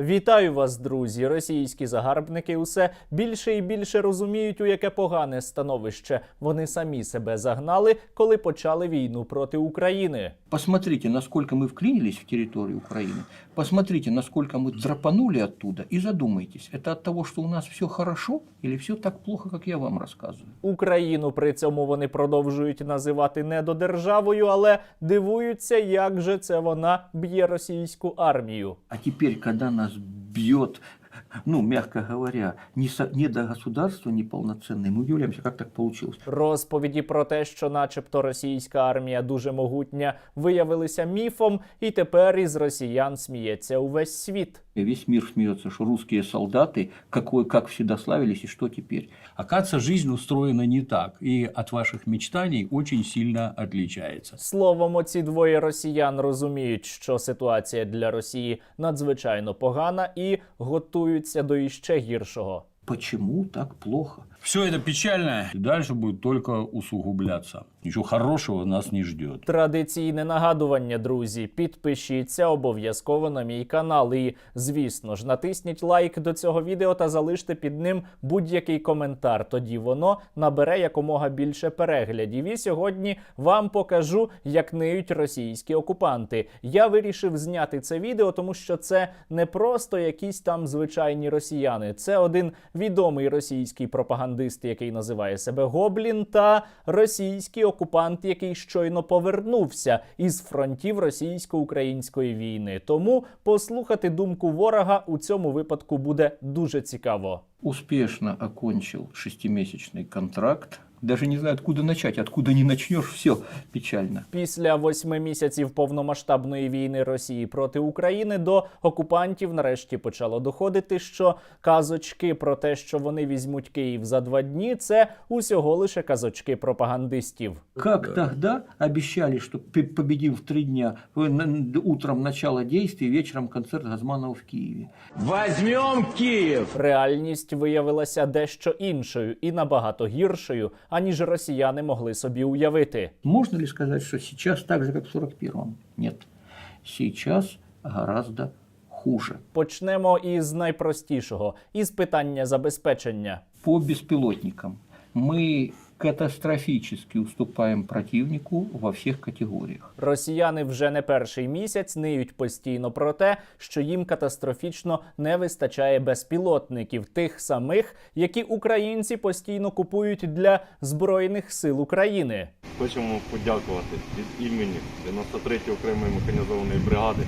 Вітаю вас, друзі! Російські загарбники усе більше і більше розуміють, у яке погане становище вони самі себе загнали, коли почали війну проти України. Посмотрите, наскільки ми вклинились в територію Украины. Посмотрите, насколько мы драпанули оттуда. И задумайтесь, это от того, что у нас все хорошо или все так плохо, как я вам рассказываю? Україну при цьому вони продовжують називати недодержавою, але дивуються, як же це вона б'є російську армію. А теперь, когда нас бьет, ну, мягко говоря, не, со- не до государства неполноценное, мы удивляемся, как так получилось. Розповіді про те, що, начебто, російська армія дуже могутня, виявилися міфом, і тепер із росіян сміється увесь світ. И весь мир смеется, что русские солдаты, какой, как всегда славились, и что теперь? Оказывается, жизнь устроена не так и от ваших мечтаний очень сильно отличается. Словом, оці двоє росіян розуміють, що ситуація для Росії надзвичайно погана і готуються до іще гіршого. Почему так плохо? Все это печально и дальше будет только усугубляться. Ничего хорошего нас не ждет. Традиційне нагадування, друзі. Підпишіться обов'язково на мій канал. І, звісно ж, натисніть лайк до цього відео та залиште під ним будь-який коментар. Тоді воно набере якомога більше переглядів. І сьогодні вам покажу, як ниють російські окупанти. Я вирішив зняти це відео, тому що це не просто якісь там звичайні росіяни. Це один відомий російський пропагандист, який називає себе Гоблін, та російський окупант, який щойно повернувся із фронтів російсько-української війни. Тому послухати думку ворога у цьому випадку буде дуже цікаво. Успішно окончив шестимісячний контракт. Даже не знаю, откуда начать, откуда не начнешь, все печально. Після восьми місяців повномасштабної війни Росії проти України до окупантів нарешті почало доходити, що казочки про те, що вони візьмуть Київ за два дні, це усього лише казочки пропагандистів. Как тогда обещали, что пе- победим в три дня, утром начало действий, вечером концерт Газманова в Киеве. Возьмем Киев! Реальність виявилася дещо іншою і набагато гіршою, аніж росіяни могли собі уявити. Можна ли сказати, що зараз так же, як в 41-му? Ні. Зараз гораздо хуже. Почнемо із найпростішого із питання забезпечення. По безпілотникам. мы катастрофически уступаем противнику во всех категориях. Росіяни вже не перший місяць ниють постійно про те, що їм катастрофічно не вистачає безпілотників, тих самих, які українці постійно купують для збройних сил України. Хочемо подякувати від імені 93-ї окремої механізованої бригади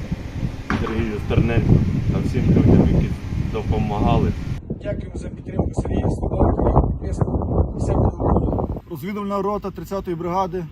Сергію Стерненку та всім людям, які допомагали. Дякуємо за підтримку Сергія Слободки і підписку. Все буде Україна. Розвідувальна рота 30-ї бригади.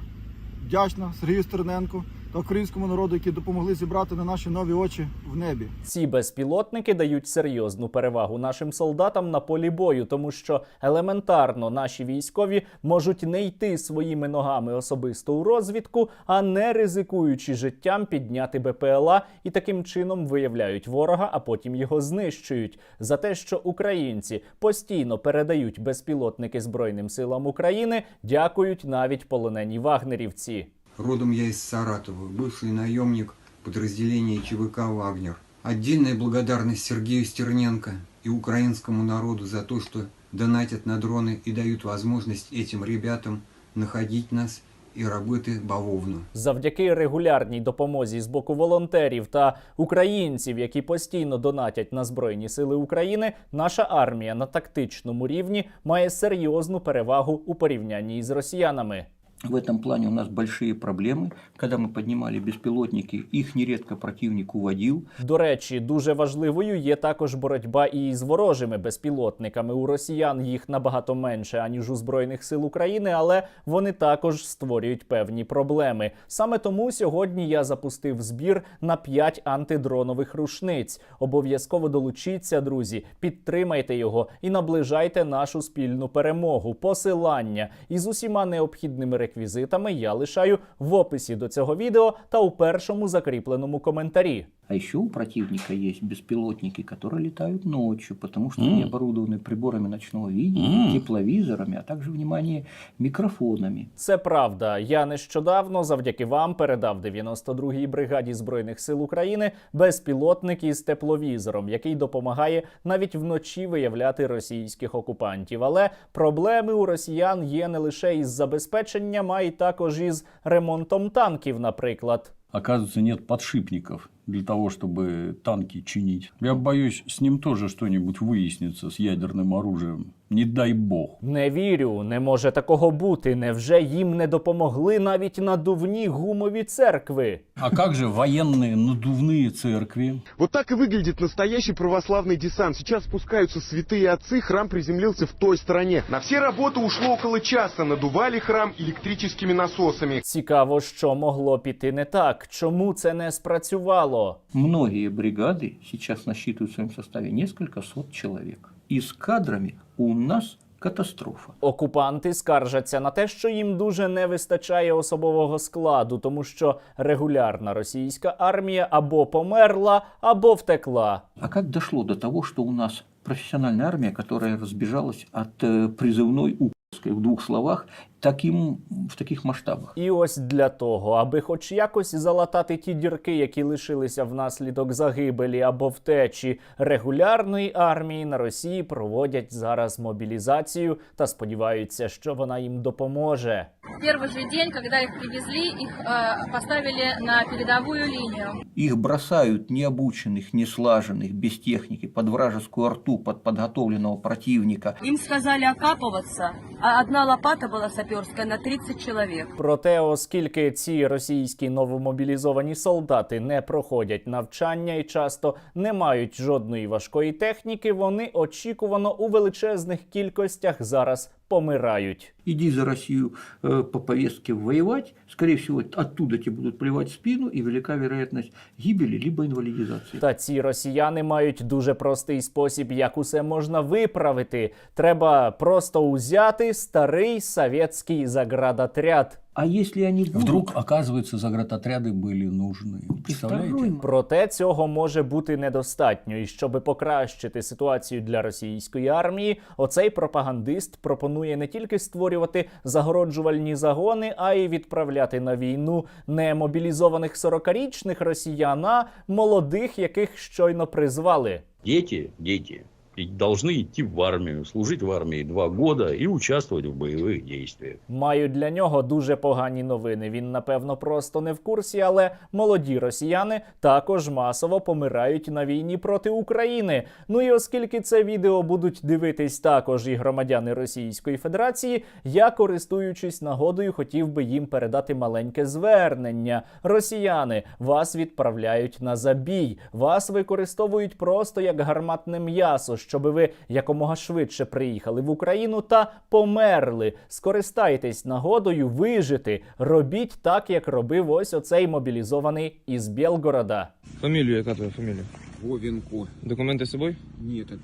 Вдячна Сергію Стерненку та українському народу, які допомогли зібрати на наші нові очі в небі. Ці безпілотники дають серйозну перевагу нашим солдатам на полі бою, тому що елементарно наші військові можуть не йти своїми ногами особисто у розвідку, а не ризикуючи життям підняти БПЛА і таким чином виявляють ворога, а потім його знищують. За те, що українці постійно передають безпілотники Збройним силам України, дякують навіть полонені вагнерівці. Родом я из Саратова, бывший наемник подразделения ЧВК «Вагнер». Отдельная благодарность Сергею Стерненко и украинскому народу за то, что донатят на дроны и дают возможность этим ребятам находить нас и работы бавовну. Завдяки регулярній допомозі з боку волонтерів та українців, які постійно донатять на збройні сили України, наша армія на тактичному рівні має серйозну перевагу у порівнянні із росіянами. В этом плане у нас большие проблемы. Когда мы поднимали беспилотники, их нередко противник уводил. До речі, дуже важливою є також боротьба і з ворожими безпілотниками. У росіян їх набагато менше аніж у збройних сил України, але вони також створюють певні проблеми. Саме тому сьогодні я запустив збір на 5 антидронових рушниць. Обов'язково долучіться, друзі, підтримайте його і наближайте нашу спільну перемогу. Посилання із усіма необхідними реквізитами я лишаю в описі до цього відео та у першому закріпленому коментарі. А еще у противника есть беспилотники, которые летают ночью, потому что М. они оборудованы приборами ночного видения, М. тепловизорами, а также, внимание, микрофонами. Це правда. Я нещодавно, завдяки вам, передав 92-й бригаді збройних сил України безпілотник із тепловізором, який допомагає навіть вночі виявляти російських окупантів. Але проблеми у росіян є не лише із забезпеченням, а й також із ремонтом танків, наприклад. Оказывается, нет подшипников для того, чтобы танки чинить. Я боюсь, с ним тоже что-нибудь выяснится с ядерным оружием. Не дай бог. Не вірю, не може такого бути. Невже їм не допомогли навіть надувні гумові церкви? А как же военные надувные церкви? Вот так и выглядит настоящий православный десант. Сейчас спускаются святые отцы, храм приземлился в той стороне. На все работы ушло около часа, надували храм электрическими насосами. Цікаво, що могло піти не так. Чому це не спрацювало? Многие бригады сейчас насчитывают в своем составе несколько сот человек. И с кадрами у нас катастрофа. Окупанти скаржаться на те, що їм дуже не вистачає особового складу, тому що регулярна російська армія або померла, або втекла. А как дошло до того, что у нас профессиональная армия, которая разбежалась от э, призывной укольской в двух словах, таким, в таких масштабах? І ось для того, аби хоч якось залатати ті дірки, які лишилися внаслідок загибелі або втечі регулярної армії на Росії проводять зараз мобілізацію та сподіваються, що вона їм допоможе. Первый же день, когда их привезли, их э, поставили на передовую линию. Их бросают необученных, неслаженных, без техники, под вражескую арту, под подготовленного противника. Им сказали окапываться, а одна лопата была саперская на 30 чоловік. Проте, оскільки ці російські новомобілізовані солдати не проходять навчання і часто не мають жодної важкої техніки, вони очікувано у величезних кількостях зараз помирають Иди за Россию э, по повестке воевать, скорее всего, оттуда тебе будут плевать в спину, и велика вероятность гибели либо инвалидизации. Та ці росіяни мають дуже простий спосіб, як усе можна виправити. Треба просто узяти старий совєтський заградотряд. А если они будут... Вдруг, оказывается, заградотряды были нужны. И Представляете? второй Проте цього може бути недостатньо. І щоб покращити ситуацію для російської армії, оцей пропагандист пропонує не тільки створювати загороджувальні загони, а й відправляти на війну не мобілізованих 40-річних росіян, а молодих, яких щойно призвали. Діти, дети и должны идти в армию, служить в армии два года и участвовать в боевых действиях. Маю для нього дуже погані новини. Він напевно просто не в курсі, але молоді росіяни також масово помирають на війні проти України. Ну і оскільки це відео будуть дивитись також і громадяни Російської Федерації, я користуючись нагодою, хотів би їм передати маленьке звернення. Росіяни вас відправляють на забій, вас використовують просто як гарматне м'ясо, щоб ви якомога швидше приїхали в Україну та померли. Скористайтесь нагодою вижити. Робіть так, як робив ось оцей мобілізований із Білгорода. Фамилию, яка твоя фамилия? Вовенко. Документы с собой? Нет, это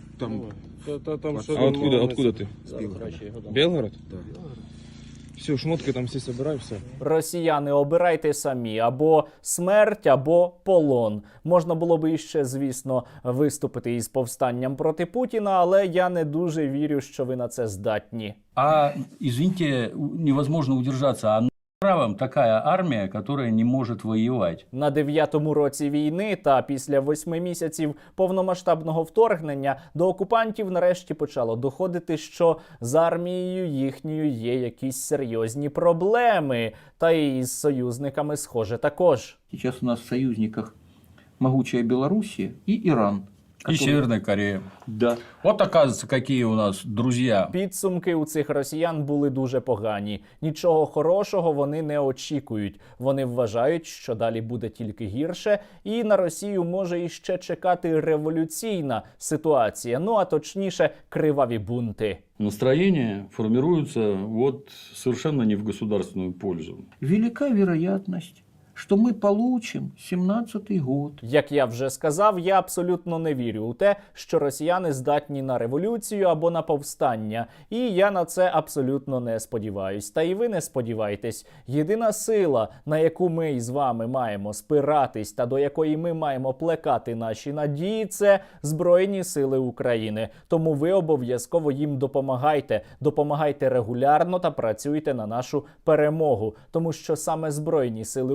там А откуда, откуда ты? Белгород. Белгород? Да. Все, шмотки там всі собирай, все. Росіяни, обирайте самі або смерть, або полон. Можна було би іще, звісно, виступити із повстанням проти Путіна, але я не дуже вірю, що ви на це здатні. А, извините, невозможно удержаться. А нахера вам такая армия, которая не может воевать? На дев'ятому році війни та після восьми місяців повномасштабного вторгнення до окупантів нарешті почало доходити, що з армією їхньою є якісь серйозні проблеми, та і з союзниками, схоже, також. Сейчас у нас в союзниках могучая Белоруссия и Иран. И который- Северная Корея. Да. Вот оказывается, какие у нас друзья. Підсумки у цих росіян були дуже погані. Нічого хорошого вони не очікують. Вони вважають, що далі буде тільки гірше, і на Росію може іще чекати революційна ситуація. Ну а точніше, криваві бунти. Настроения формируются вот совершенно не в государственную пользу. Велика вероятность что мы получим 17-й год. Як я вже сказав, я абсолютно не вірю у те, що росіяни здатні на революцію або на повстання, і я на це абсолютно не сподіваюсь. Та і ви не сподівайтесь. Єдина сила, на яку ми із вами маємо спиратись, та до якої ми маємо плекати наші надії, це Збройні Сили України. Тому ви обов'язково їм допомагайте, допомагайте регулярно та працюйте на нашу перемогу, тому що саме Збройні Сили